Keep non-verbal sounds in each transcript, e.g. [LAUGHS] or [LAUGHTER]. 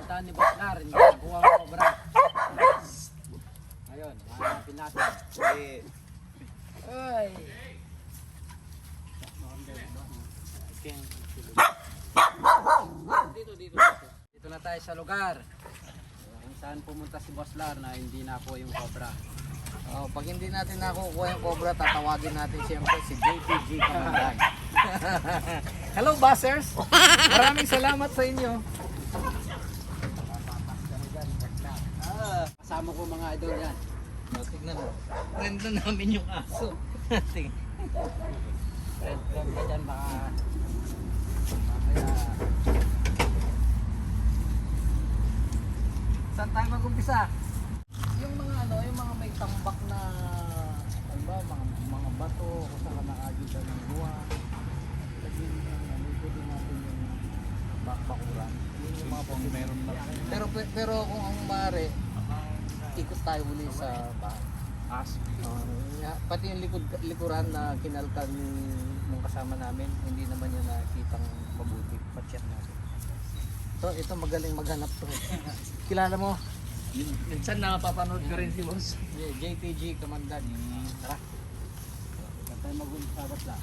Pinuntahan ni Baklar, hindi kuha ang cobra. Ayun, hanapin natin. Ay. Dito, dito, dito. Dito na tayo sa lugar. Kung saan pumunta si Boss Lar na hindi na po yung cobra. Oh, pag hindi natin nakukuha yung cobra, tatawagin natin siyempre si JPG Kamandan. [LAUGHS] Hello, buzzers! Maraming salamat sa inyo. Ah, kasama ko mga idol yan. Oh, tignan mo. Friend na namin yung aso. Tingnan. Red flag ka dyan, baka... Mamaya... Saan tayo mag-umpisa? Yung mga ano, yung mga may tambak na ano ba, mga, mga bato, kung saan ka nakagita ng buwa. Lagyan ng ano, pwede natin yung bak bakuran. Yun yung mga pang meron na. Pero, pe- pero kung ang maaari, ikot tayo uli sa bahay. Oh, yeah, pati yung likod, likuran na kinalkal ni nung kasama namin, hindi naman niya nakitang mabuti. Pacheck natin. So, ito magaling maghanap to. [LAUGHS] Kilala mo? Minsan napapanood ko rin si boss. J- JTG Kamandan. Tara. Tayo mag-usabat lang.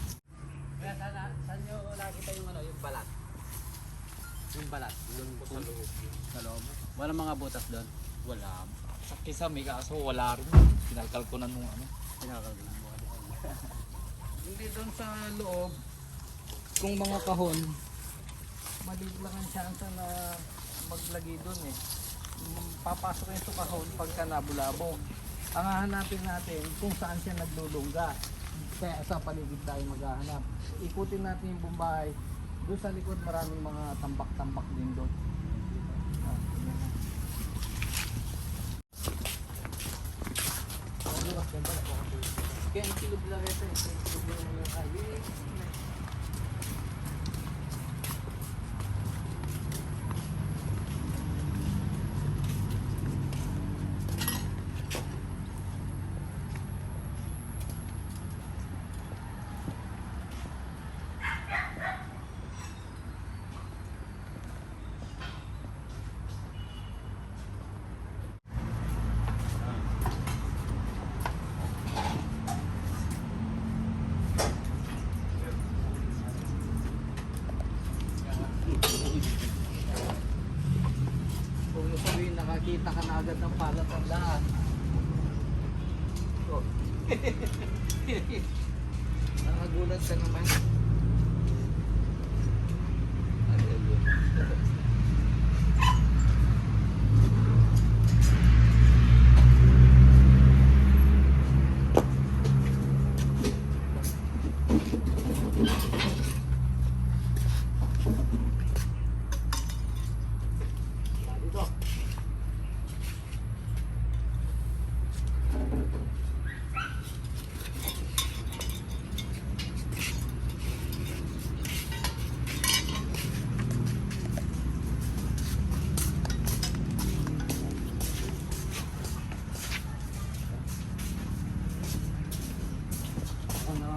Kaya sana, saan nyo nakita yung ano, yung balat? Yung balat, yung sa loob. Sa loob. Wala mga butas doon. Wala. Sa kisame kaso wala rin. Kinalkal ko na nung ano. Pinakal ko lang. [LAUGHS] Hindi doon sa loob, kung mga kahon, maliit lang ang chance na maglagay doon eh. Papasok yun sa kahon pagka nabulabog. Ang hahanapin natin kung saan siya naglulungga. Kaya sa paligid tayo maghahanap. Ikutin natin yung bumbahay. Doon sa likod maraming mga tambak-tambak din doon. Ah, tingnan mo. Kaya ang kilog lang ito eh. Kaya ang kilog lang yung kayo. феномен.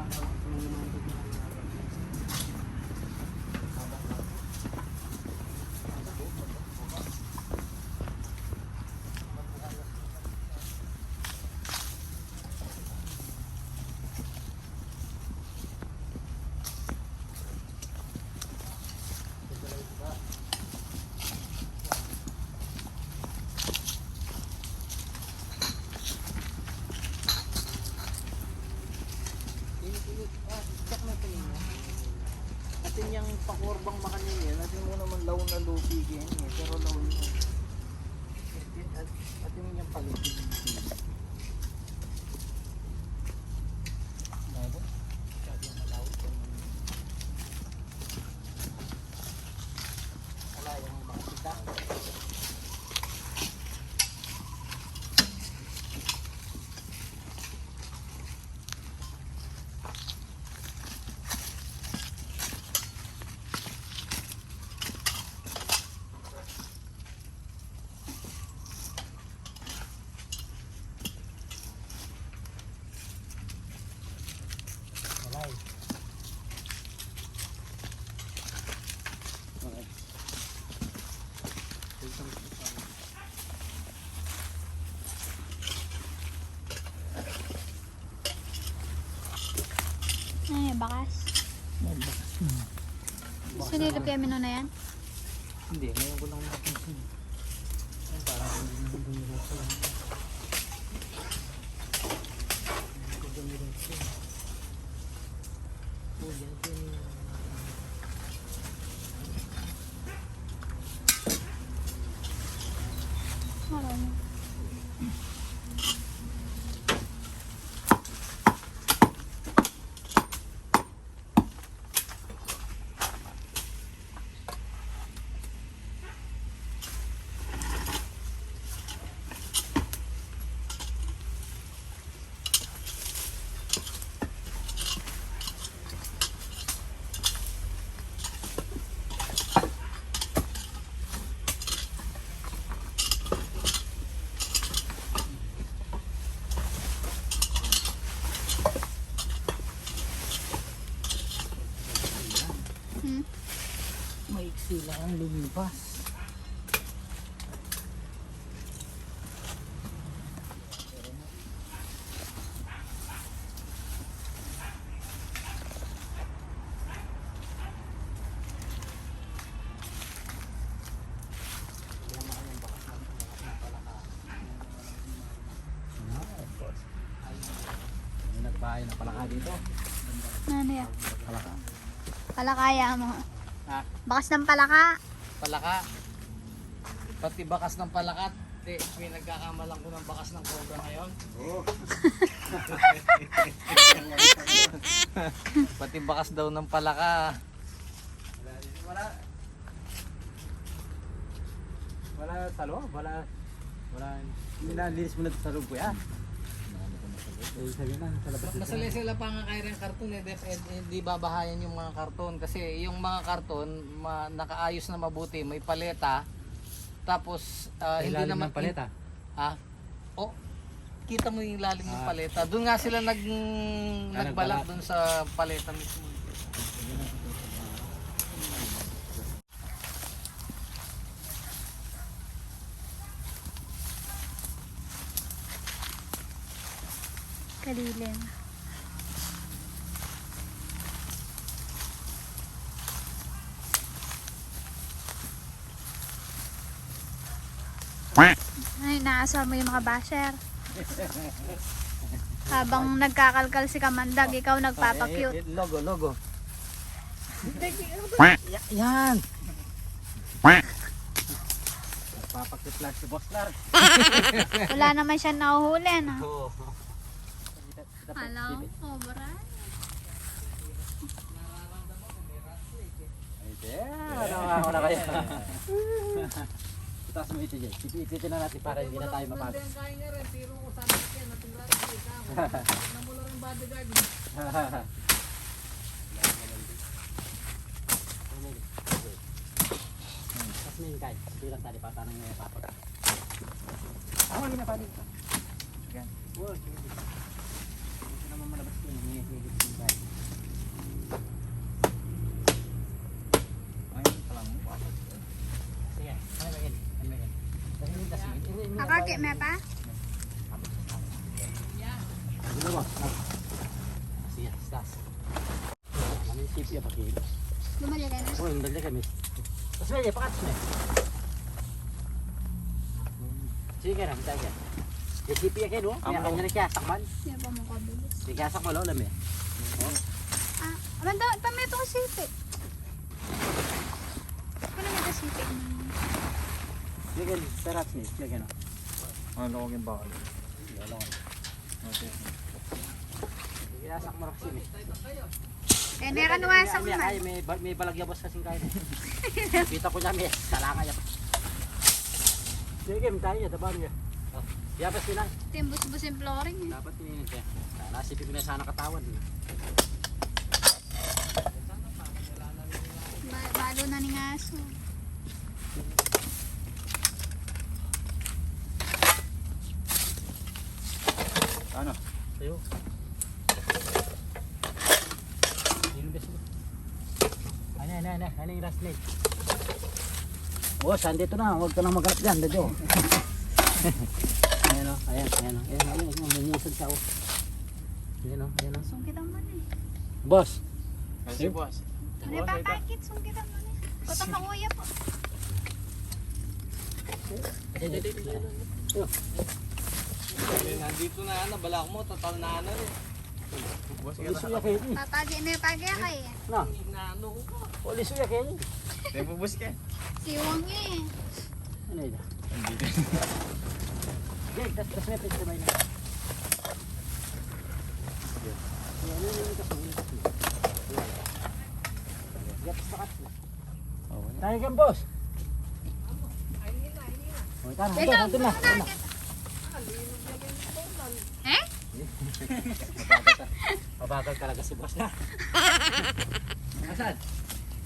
Ako natin yun. Atin yung pakurbang makanin yan, atin mo naman law na lupi yan eh, pero law yun. Atin, at- atin mo yung paligid. Bago? Sabi yung malawit yan. Wala yung makakita. Bakas. May bakas na. Sinilip kaya mino na yan? Hindi, ngayon ko lang napansin. Ay, Parang hindi na dumiretso lang. Hindi ko dumiretso. Oh, yan po yung- Marami. Hmm? Maiksi lang ang lumipas. May nagbahay na palaka dito. Ano yan? Palaka. Palakaya mo. Ha? Bakas ng palaka. Palaka. Pati bakas ng palakat. Di, may nagkakamalang ko ng bakas ng cobra ngayon. Pati bakas daw ng palaka. Wala. Wala sa loob, wala. Wala. Nilinis mo na sa loob kuya. Eh, sabi na, sa labas. Masali sila pa nga kaya rin karton eh, def, eh, hindi babahayan yung mga karton kasi yung mga karton ma, nakaayos na mabuti, may paleta. Tapos ah, hindi naman ng paleta. Ha? Oh, kita mo yung lalim ng Ah. paleta. Doon nga sila nag Ah, nagbalak doon sa paleta mismo. Kalilim. Ay, naasar mo yung mga basher. Habang nagkakalkal si Kamandag, ikaw nagpapakyut. Eh, eh, logo, logo. Ya- yan. Papakit lang si Boss Lar. Wala naman siya nahuhuli, no? Oo. Hello, cobra. Yeah, nakaka na kaya. Itaas mo ito dyan. Iti na natin para hindi na tayo mapasok. Ang kaya nga rin, tiro ko sa akin, natira rin sa ikaw. Namula rin bodyguard. Tapos may kahit. Bilang tadi pa tanong niya papag. Ako hindi na pa dito. Yan. Wow. Hindi malabas ko. Hihigit yung kahit. Ay, palang mo. Sige, ano ba yun? Ano ba yun? Dahil yung tas yun. Akaki, may pa? Ano ba? Sige, tas. Ano yung sipi ya pakai? Lumali ka na. Oh, yung dali kami. Tapos may pakat na. Sige ka na, kita ka. Yung sipi ya kayo, no? Kaya kanya na kaya sakman. Hindi pa mo kabilis. Sige kaya sakman, lo, alam eh. Ah, abanda, tama ito sipi. Ano may kasipi? Sige ka, tarat ni. Sige na. Ano ko yung bakal? Ano ka? Sige kaya sakman ako sini. Eh, meron wasak Ay, man. ay, may, ba- may balagyabos kasing kain. Kita ko niya, may salanga niya. Sige, tayo niya, tabahan niya. Oh, Yapas ko lang. Timbus-bus yung flooring. eh. Dapat ini siya. Nasipin ko na sana katawan. Ba- balo na ni ngaso. Ano? Sayo. Yung best mo. Ano, ano, ano, ano yung last night? Boss, andito na. Huwag ka nang maghanap dyan, dadyo. [LAUGHS] ayan o, ayan, ayan o. Ayan o, ayan o. Mumusad siya o. Ayan o, ayan o. Sungkit ang man eh. Boss, Kasi boss. Ano pa kakit? Sung kita mo na. Kotong manguya po. Eh, nandito na ano, balak mo, total na ano eh. Tatagi na yung tagi kay. Na ano ko pa. May bubus ka. Siwang eh. Ano yun? Tayo kan bos. Oh, tama, Ito, nandun, nandun na. nakakit. Eh? Mabagal talaga si boss na. Asan?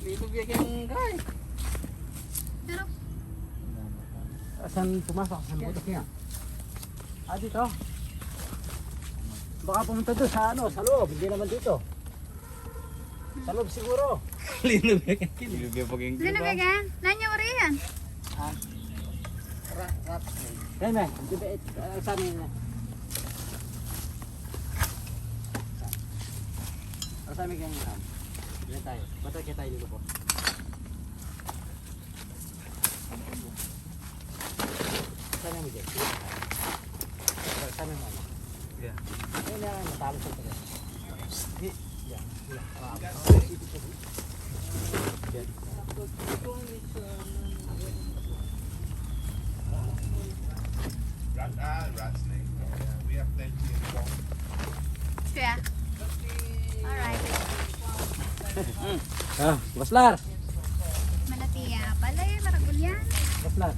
Lilo bigyan yung guy. Pero, Asan pumasok? Asan butas niya? Ah, dito. Baka pumunta doon sa ano, sa loob. Hindi naman dito. Sa loob siguro. [LAUGHS] Lilo bigyan. Bibigyan pag yung sino ba gan? Nanyo rin yan. Kaya na, hindi ba, uh, sa amin na. Sa amin kaya nga. Ilan tayo? Bato kaya tayo dito po. Sa amin mo mo ano? Yeah. Ayun na, matalo sa tayo. Yeah. Yeah. Yan. Rat, ah, rat snake. Yeah, we have plenty in Guam. Kaya. Alright. Ah, Baslar! Malatiya pala eh. Maragulyan. Baslar.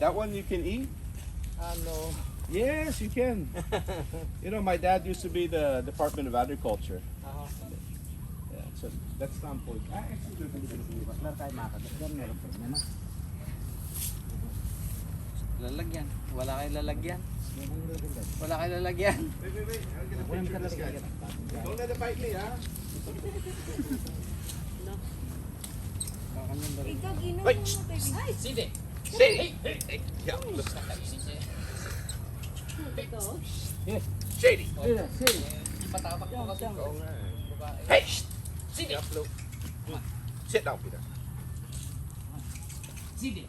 That one you can eat? Ano? Yes, you can. [LAUGHS] you know, my dad used to be the Department of Agriculture. Ako. Yeah, so that's sample. Ah, actually. Lalagyan. Wala kayo lalagyan. Wala kayo lalagyan. Wait, wait, wait. I'm gonna Walang picture this guy. talaga. Don't let it bite me, hey, yeah. look. Shady. Ayun, sige. சரி Shady, Hey, Shady, Sit down, Peter. Sini.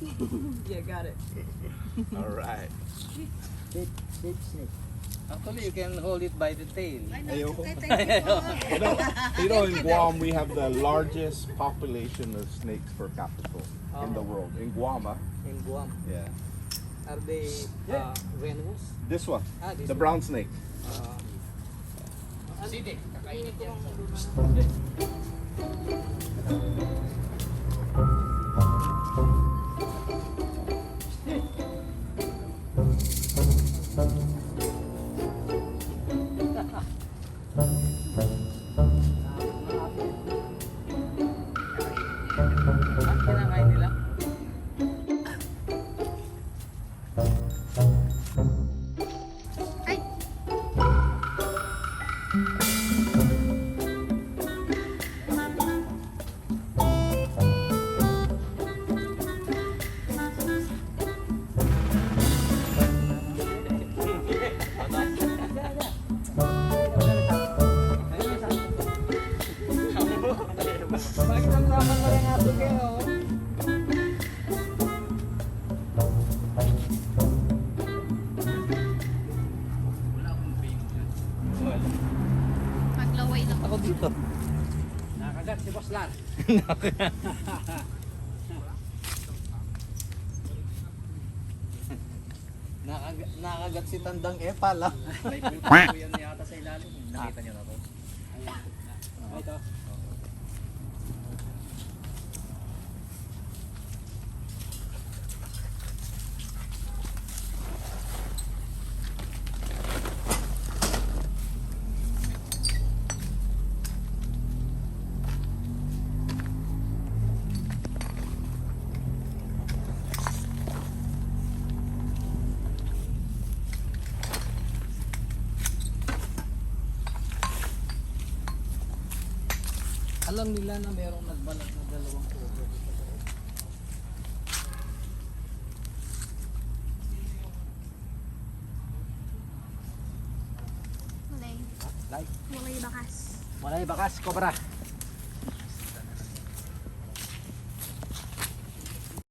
[LAUGHS] yeah, got it. All right. Big, big snake. Actually, you can hold it by the tail. Ayoko. You know, [LAUGHS] you know, in Guam we have the largest population of snakes per capita in the world. In Guam, ah. In Guam. yeah. Are they uh, venomous? This one, Ah, this the one. brown snake. Uh, Sidi. Kakainit yan. Baslar. [LAUGHS] Nakagat, nakagat si Tandang Epal ah. May puto yan yata sa ilalim. Nakita niyo na to. Ay, ito. alam nila na merong nagbalat na dalawang cover dito. Malay. Malay bakas. Malay bakas, cobra.